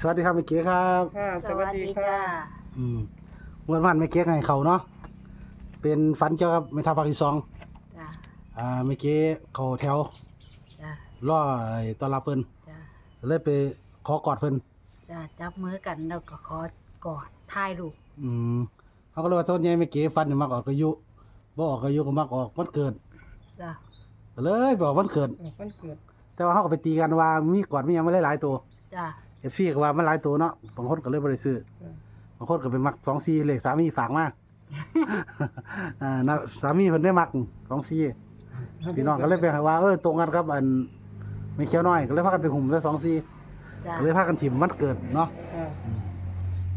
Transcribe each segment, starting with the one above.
สวัสดีครับเมื่อกี้ครับค่ะสวัสดีค่ะอืมเมื่อวานเมื่อกี้ไงเขาเนาะเป็นฝันเกี่ยวกับเมทาภาคที่สองจ้าอ่าเมื่อกี้เขาแถวจ้าล่อไอ้ต้อนรับเพิ่นจ้าเลยไปขอกอดเพิ่นจ้าจับมือกันแล้วก็ขอกอดถ่ายรูปอืมเขาก็เลยว่าต้นใหญ่เมื่อกี้ฟันนี่มักออกอายุบ่ออกอายุก็มักออกวันเกิดจ้าก็เลยบอกวันเกิดวันเกิดแต่ว่าเขาก็ไปตีกันว่ามีกอดมีหยังไม่หลายๆตัวจ้า เอฟซีก็ว่ามันหลายตัวเนาะบางคนก็เลยบ่ได้ซื้อบางคนก็ไปมักสองซีเลขสามีฝากมาอ่านะสามีเพิ่นได้มักสองซีพี่น้องก็เลยไปหาว่าเออตรงกันครับอันไม่เขียวน้อยก็เลยพากันไปหุ่มซะสองซีจ้าก็เลยพากันถิ่มวันเกิดเนาะค่ะ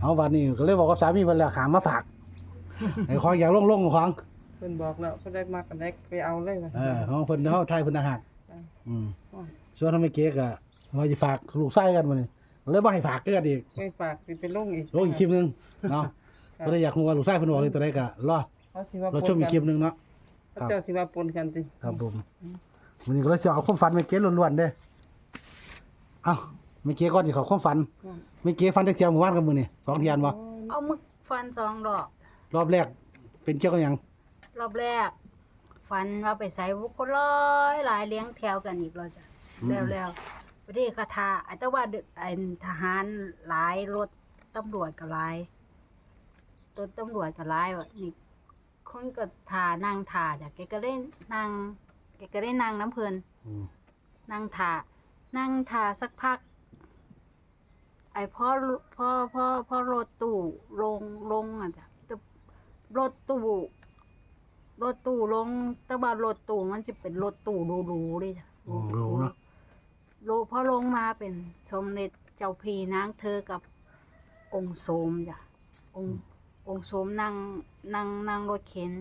เอาวันนี้ก็เลยบอกกับสามีเพิ่นแล้วหามาฝากไอ้ของอยากลงๆของ เพิ่นบอกแล้วเพิ่นได้มากันได้ไปเอาเลยนะเออของเพิ่นเฮาไทยเพิ่นอาหารจ้ะ อืมอ๋อส่วนทำไมเก๊กอะว่าสิฝากลูกไส้กันมื้อนี้ก็ เลยบ่ให้ฝากกันอีกไม่ฝากสิเป็นลงอีกลงอีกคลิปหนึงเนาะก็เลยอยากรู้ว่าลูกไส้เพิ่นบอกเลยตัวใดก็รอเขาสิว่าเราชมอีกคลิปหนึงเนาะ เขาเจ้าสิว่าปนกันสิครับผมวันนี้ก็เลยจะเอาความฝันไม่เก๊ล้วนๆเด้อเอ้าไม่เก๊ก่อนสิเขาความฝันไม่เก๊ฝันจักเที่ยวเมื่อวานกับมื้อนี่สองเที่ยนบ่เอามึกฟันสองดอก รอบแรกเป็นเกี่ยวกับหยังรอบแรก ฟันว่าไปใส่บุกคนร้อยหลายเลี้ยงแถวกันอีกแล้วจ้ะแล้วแล้ว ประเทศคาทาไอ้แต่ว่าดึกไอ้ทหารหลายรถตำรวจก็หลายรถตำรวจก็หลายว่ะนี่คนก็ทานั่งทาจ้ะแกก็ได้นั่งแกก็ได้นั่งน้ำเพลินอืมนั่งทานั่งทาสักพัก ไอ้พ่อพ่อพ่อพ่อรถตู้ลงลงอะจ้ะแต่รถตู้รถตู้ลง แต่ว่ารถตู้มันจะเป็นรถตู้หรูๆเลยจ้ะโอ้รู้เนาะ โลพอลงมาเป็นสมเด็จเจ้าพี่นางเธอกับองค์โสมจ้ะองค์องค์โสมนั่งนั่งนั่งรถเข็น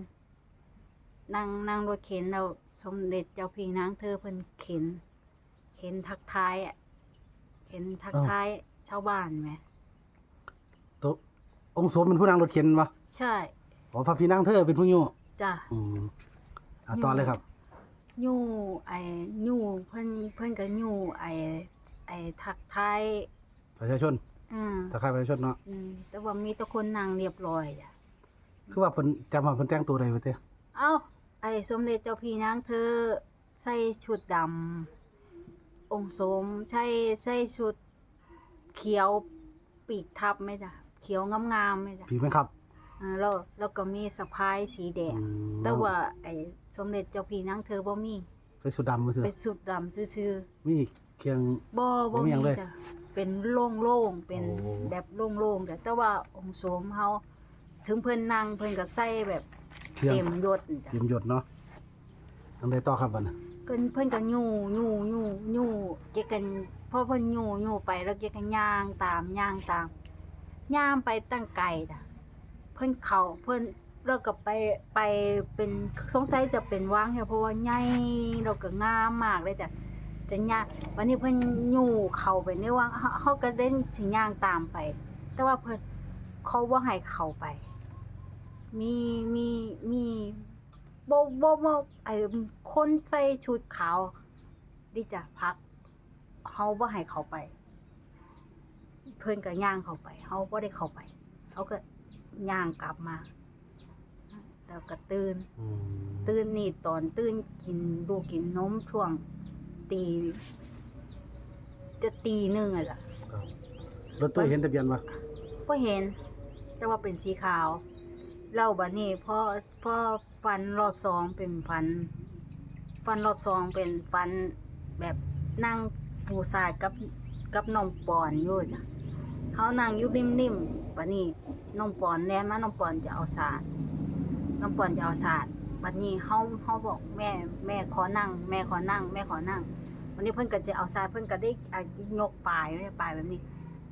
นั่งนั่งรถเข็นแล้วสมเด็จเจ้าพี่นางเธอเพิ่นเข็น เข็นทักทายอะเข็นทักทายชาวบ้านไหมตัวองค์สมเป็นผู้นางรถเข็นบ่ใช่อ๋อพระพี่นางเธอเป็นผู้อยู่จ้ะอืมอะต่อเลยครับ ยู่ไอ้ยู่เพิ่นเพิ่นก็ยู่ไอ้ไอ้ทักทายประชาชนอืมตะไคร้ประชาชนเนาะอืมแต่ว่ามีแต่คนนั่งเรียบร้อยจ้ะคือว่าเพิ่นจำว่าเพิ่นแต่งตัวได้บ่เต้เอ้าไอ้สมเด็จเจ้าพี่นางเธอใส่ชุดดำองค์สมใส่ใส่ชุดเขียวปีกทับไหมจ้ะเขียวงามๆไหมจ้ะผีแม่นครับ อ่าแล้วแล้วก็มีสะพายสีแดงอืมแต่ว่าไอ้สมเด็จเจ้าพี่นางเธอบ่มีใส่สุดดำมาซื่อเป็นสุดดำซื่อมีเคียง ๆบ่บ่บ่มีหยังเลยจ้ะเป็นโล่งๆเป็นโอ้ แบบโล่งๆแต่แต่ว่าองค์สมเฮาถึงเพิ่นนั่งเพิ่นก็ใส่แบบเคียงเต็มยศจ้ะ เตรียมหยดเนาะทำได้ต่อครับบัดน่ะเพิ่นเพิ่นก็ยู่ยู่ยู่ยู่เกกันพอเพิ่นยู่ยู่ไปแล้วเกกันย่างตามย่างตามย่างไปตั้งไกลจ้ะ เพิ่นเขาเพิ่นแล้วก็ไปไปเป็นสงสัยจะเป็นว่างเนี่ยเพราะว่าใหญ่แล้วก็งามมากเลยจ้ะจะย่างวันนี้เพิ่นยู่เขาไปในว่างเฮาเฮาก็เด่นสิย่างตามไป แต่ว่าเพิ่นเขาบ่าให้เขาไป มีมีมีโบ่บ่บ่ไอ้คนใส่ชุดขาวดิจะพักเขาบ่ให้เขาไป เพิ่นก็ย่างเขาไปเขาบ่ได้เขาไปเขาก็ ย่างกลับมา แล้วก็ตื่นอืมตื่นนี่ตอนตื่นกินดูกกินนมช่วง ตี จะตีหนึ่งอะล่ะครับรถตู้เห็นทะเบียนบ่ก็เห็น แต่ว่าเป็นสีขาวแล้วบัดนี้พอพอฟันรอบสองเป็นฟันฟันรอบสองเป็นฟันแบบนั่งปูสาดกับกับนมปอนอยู่จ้ะ เขานั่งอยู่นิ่มๆบัดนี้นมปอนแน่มานมปอนจะเอาสาดนมปอนจะเอาสาดบัดนี้เขาเขาบอกแม่แม่ขอนั่ง แม่ขอนั่ง แม่ขอนั่งวันนี้เพิ่นก็จะเอาสาดเพิ่นก็ได้อะยกปลายไว้ปลายแบบนี้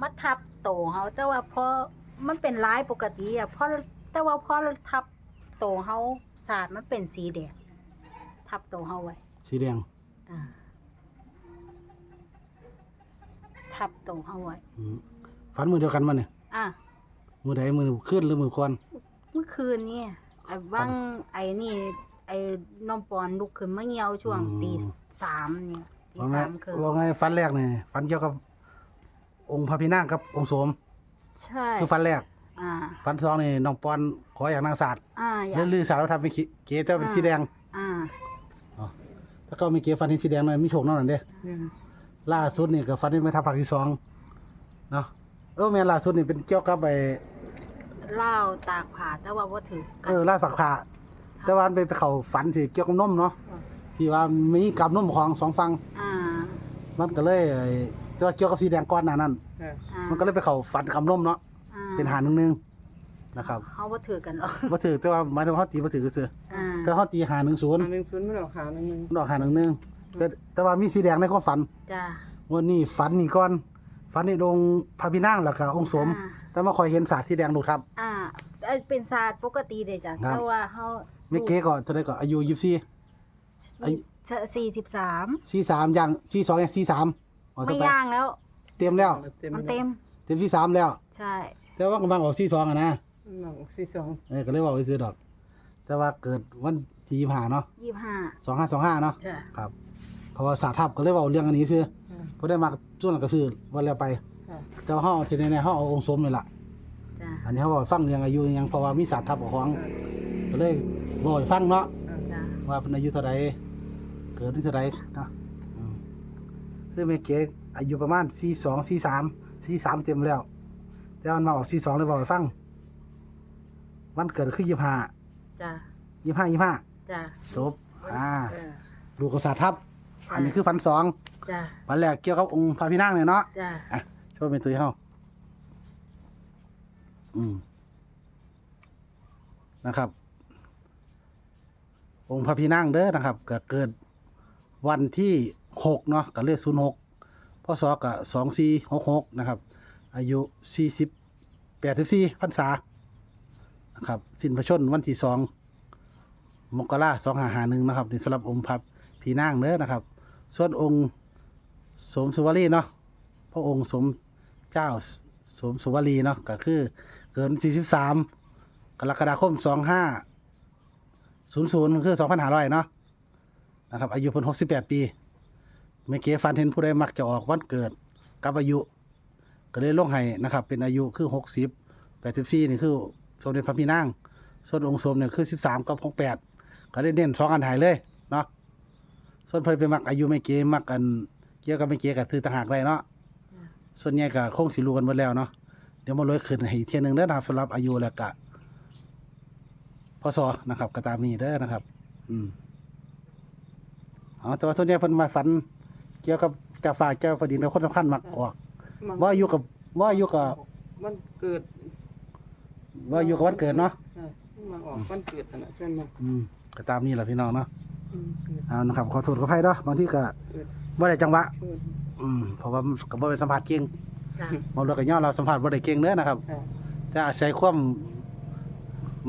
มาทับโตเฮาแต่ว่าพอมันเป็นลายปกติอะพอแต่ว่าพอทับโตเฮาสาดมันเป็นสีแดงทับโตเฮาไว้สีแดงอ่าทับโตเฮาไว้อืม ฝันมือเดียวกันมาเนี่ยอะมือใดมือขึ้นหรือมือควันเมื่อคืนนี่ไอ้ว่างไอ้นี่ ไอ้น้องปอนลุกขึ้นมาเหี่ยวช่วงตีสามเนี่ยตีว่าไงสามคืนว่าไงฝันแรกเนี่ยฝันเกี่ยวกับ องค์พระพี่นางกับองค์โสม ใช่คือฟันแรกอ่าฟันสองนี่น้องปอนขออย่างนางศาสตร์อ่าอย่าเลื่อนลือสาวเราทำเป็นเก๋แต่ว่าเป็นสีแดง อ่าอ๋อถ้าก็มีเก๋ฟันเห็นสีแดงมันมีโชคเนั่นนนเด้เนี่ยล่าสุดนี่ก็ฟันเห็นไม่ทับภาคที่สองเนาะ เออแม่นล่าสุดนี่เป็นเกี่ยวกับไอ้เล่าตากผ่าแต่ว่าบ่ถือกัเออล่าสักขาแต่ว่ามันไปเข้าฝันที่เกี่ยวกับนมเนาะที่ว่ามีกับนมของสองฝั่งอ่ามันก็เลยไอ้แต่ว่าเกี่ยวกับสีแดงก้อนหน้านั้น ค่ะอ่ามันก็เลยไปเข้าฝันกับนมเนาะอ่เป็นหาหนึ่งหนึงนะครับเฮาบ่ถือกันหรอกบ่ถือแต่ว่าหมายถึงว่าเขาตีบ่ถือก็คืออ่าแต่เขาตีหาหนึ่งศูนย์อันหนึ่งศูนย์ไม่หรอกขาหนึ่งหนึ่งดอกหาหนึ่งหนึงแต่แต่ว่ามีสีแดงในความฝันจ้าวันนี้ฝันนี่ก่อน ฝันนี่ลงพระพี่นางแล้วก็องค์สม อ่า แต่มาคอยเห็นสาดสีแดงดูครับ อ่าเอ้ยเป็นศาสตร์ปกติเด้จ้ะครับ แต่ว่าเฮาไม่เก๋ก็จะได้ก็อายุยี่สี่ อายุ43สี่สามอย่างสี่สองอย่างสี่สามออกไม่ไปย่างแล้ว เต็มแล้ว มันเต็ม เต็มสี่สามแล้ว ใช่ แต่ว่ากำลังออกสี่สองอะนะหนังสี่สองเออก็เลยบอกไปซื้อดอก แต่ว่าเกิดวันที่ยี่ห้าเนาะ25สองห้าสองห้าเนาะ จ้ะครับ เพราะว่าสาทับก็เลยบอกเรื่องอันนี้ซื้อค่ะเพราะได้มาส่วนกระซื้อวันแล้วไปค่ะแต่ว่าเขาเอาทีนี้เขาเอาองค์สมนี่แหละจ้ะอันนี้เขาบอกฟังเรื่องอายุยังเพราะว่ามีสาทับของก็เลยบอกให้ฟังเนาะจ้ะว่าเป็นอายุเท่าไรเกิดที่เท่าไรเนาะอืมคือแม่เก๋อายุประมาณสี่สองสี่สามสี่สามเต็มแล้ว แต่มันมาออกสี่สองเลยบอกให้ฟังวันเกิดคือยี่ห้าจ้ะยี่ห้ายี่ห้าจ้ะจบอ่า เออลูกกษัตริย์ทับ อันนี้คือฟันสองจ้ะฟันแรกเกี่ยวกับองค์พระพี่นางเนี่ยเนาะจ้ะอะช่วยเป็นตัวให้เขาอืมนะครับ องค์พระพี่นางเด้อนะครับก็เกิดวันที่หกเนาะก็เลขศูนย์หกพศก็สองสี่หกหกนะครับ อายุสี่สิบแปดสิบสี่พรรษานะครับ สิ้นพระชนม์วันที่สองมกราสองหาหาหนึ่งนะครับนี่สำหรับองค์พระพี่นางเด้อนะครับ ส่วนองค์สมสุวรีเนาะพระองค์สมเจ้าสมสุวรีเนาะก็คือเกิดวันที่สิบสามกรกฎาคมสองห้าศูนย์ศูนย์คือสองพันห้าร้อยเนาะนะครับ อายุเพิ่นหกสิบแปดปีเมื่อกี้ฟันเห็นผู้ใดมักจะออกวันเกิดกับอายุ ก็เลยลงให้นะครับ เป็นอายุคือหกสิบแปดสิบสี่นี่คือสมเด็จพระพี่นางส่วนองค์สมเนี่ยคือสิบสามกับหกแปดก็ได้เน้นสองอันหายเลย ส่วนเพิ่นไปมักอายุไม่เก๋มักกันเกี่ยวกับไม่เก๋กับถือต่างหากได้เนาะส่วนใหญ่ก็คงสิรู้กันหมดแล้วเนาะเดี๋ยวมาเลยขึ้นให้อีกเทียหนึงเด้อนะครับสำหรับอายุแล้วก็พศนะครับ ก็ตามนี้เด้อนะครับ อืมอ๋อแต่ว่าส่วนใหญ่เพิ่นมาฝัน เกี่ยวกับเจ้าฟ้าเจ้าแผ่นดินแล้วคนสำคัญมักออกว่าอยู่กับว่าอยู่กับมันเกิดว่าอยู่กับวันเกิดเนาะค่ะมาออกวันเกิดน่ะส่วนมาก อืมก็ตามนี้แหละพี่น้องเนาะอืม เกิดเอานะครับขอโทษขออภัยเนาะบางทีก็เกิดบ่ได้จังหวะเกิดอืมเพราะว่ามันก็บ่เป็นสัมภาษณ์เก่งจ้ะบางเรื่องก็ย่อเราสัมภาษณ์บ่ได้เก่งเด้อนะครับค่ะแต่อาศัยความ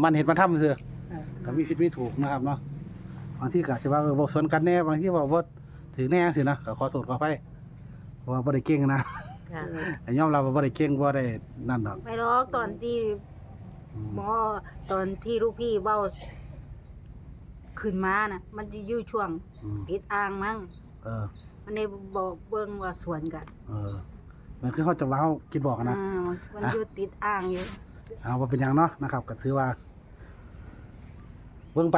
มันเห็นมันทำซื่อค่ะก็มีผิดมีถูกนะครับเนาะบางทีก็อาจจะว่าเออบ่สวนกันแน่บางทีว่าบ่ถือแน่สินะก็ขอโทษขออภัยเพราะว่าบ่ได้เก่งนะจ้ะแต่ยอมรับว่าบ่ได้เก่งบ่ได้นั่นดอกไม่หรอกตอนที่อืมหมอตอนที่ลูกพี่เบ้า ขึ้นมาน่ะมันจะอยู่ช่วงอืมติดอ่างมั้งเออ มันได้บอกเบิ่งว่าสวนกันเออมันคือเขาจะว่าเขาคิดบอกอะนะ อ่ามันอะอยู่ติดอ่างอยู่เอาว่าเป็นหยังเนาะนะครับก็ถือว่าเบิ่งไป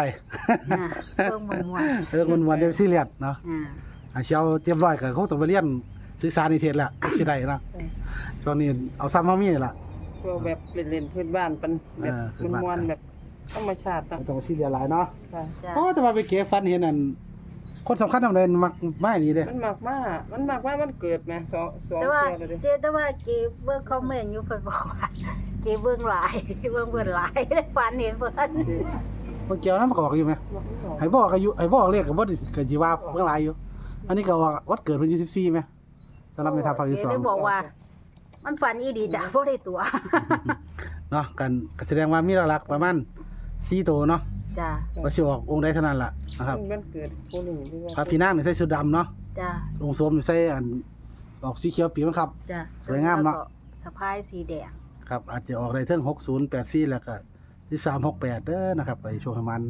อ่าเบิ่งม่วนเออมันวันเดียวซีเรียสเนาะๆอ่า อาเชียวเตรียมร้อยก็คงต้องไปเรียนศึกษานิเทศแหละสิได้เนาะช่วงนี้เอาซ้ำเฮามีนี่ล่ะ ก็แบบเล่นๆพื้นบ้านเป็นแบบเออพื้นบ้าน มวนๆแบบ ธรรมชาติบ่อะต้องไปซีเรียสหลายเนาะค่ะจ้ะเพราะว่าแต่ว่าไปเก็บฟันเห็นนั่นคนสำคัญทำเลยมักไม่นี่เด้ มันมากมากมันมากว่ามันเกิดแหมสองสองแต่ว่าเทื่อเลยเด้เจแต่ว่าเกเบิ่งคอมเมนต์อยู่เพิ่นบอกว่าเกเบิ่งหลายเบิ่งเพิ่นหลายได้ฝันเห็นเพิ่นบ่เกี่ยวนะมันก็ออกอยู่ไหมบอกไม่ออกให้บอกอายุให้บอกเรียกก็บ่ได้ก็สิว่าเพิ่งหลายอยู่ อันนี้ก็ว่าวัดเกิดเพิ่น14ไหมสำหรับในทางภาคที่สองเกได้บอกว่า มันฝันอีดีจ้ะบ่ได้ตัวเนาะกันก็แสดงว่ามีหลักๆประมาณ 4ตัวเนาะจ้ะก็สิออกองค์ใดเท่านั้นล่ะนะครับมันเกิดผู้หนึ่งที่ว่าพระพี่นางนี่ใส่ชุดดำเนาะจ้ะองค์ทรงนี่ใส่อันออกสีเขียวปีมันครับ จ้ะสวยงามเนาะแล้วก็สะพายสีแดงครับ อาจจะออกได้เทิง60 84แล้วก็13 68เด้อนะครับ ไปโชว์ให้มัน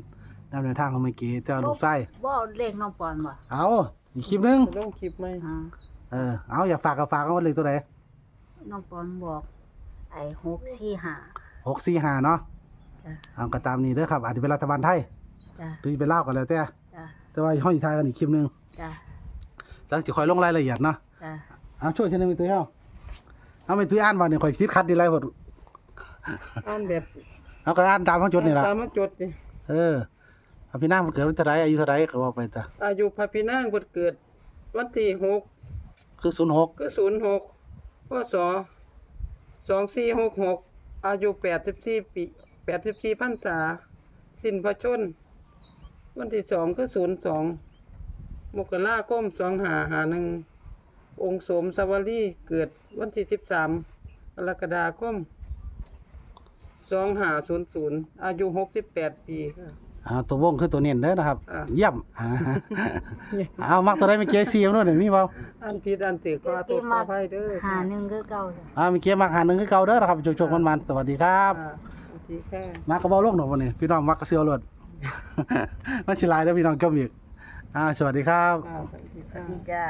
นำในทางของเมื่อกี้แต่ว่าลูกไส้บ่เลขน้องปอนบ่เอาอีกคลิปหนึงจะลงคลิปไหมอ่าเออเอาอยากฝากก็ฝากเอาว่าเลขตัวไหนน้องปอนบอก ไอ้หกสี่ห้าหกสี่ห้าเนาะ จ้ะเอาก็ตามนี้เด้อครับ อาจจะเป็นรัฐบาลไทยจ้ะหรือจะเป็นลาวก็แล้วแต่ จ้ะแต่ว่าห้องอีกทายกันอีกคลิปหนึงจ้ะจังสิคอยลงรายละเอียดเนาะจ้ะเอาช่วยเช่นนี้มีตัวเฮาเอาไปตัวอ่านว่าเนี่ยคอยคิดคัดดีไรหมดอ่านแบบเอาก็อ่านตามข้างจดนี่ล่ะตามมาจดนี่เออพระพี่นางมันเกิดวันเท่าไรอายุเท่าไรก็ว่าไปแต่อายุพระพี่นางเพิ่นเกิด วันที่หกคือศูนย์หกก็ศูนย์หกพศสองสี่หกหกอายุแปดสิบสี่ปี แปดสิบสี่พรรษา สิ้นพระชน วันที่สองก็ศูนย์สองมกราคมสองหาหาหนึ่ง องค์สมสวรีเกิดวันที่สิบสามกรกฎาคมสองหาศูนย์ศูนย์อายุหกสิบแปดปีค่ะ อ่าตัววงคือตัวเนียนเด้อนะครับ อ่า เยี่ยมอ่าเอามักตัวใดไม่เก๊ซีเอาโน่นนี่มีเปล่าอันผิดอันถือก็ขอโทษขออภัยเด้อหาหนึ่งก็เก่าจ้ะ อ่ามีเก๊มักหาหนึ่งคือเก่าเด้อนะครับโชคๆมันๆสวัสดีครับอ่าสวัส ดีค่ะมากระเบ้าโลกหนอวันนี้พี่น้องมักกระเซียวรถมันสิหลายเด้อพี่น้องจมอีกอ่าสวัสดีครับอ่าสวัสดีค่ะจ้ะ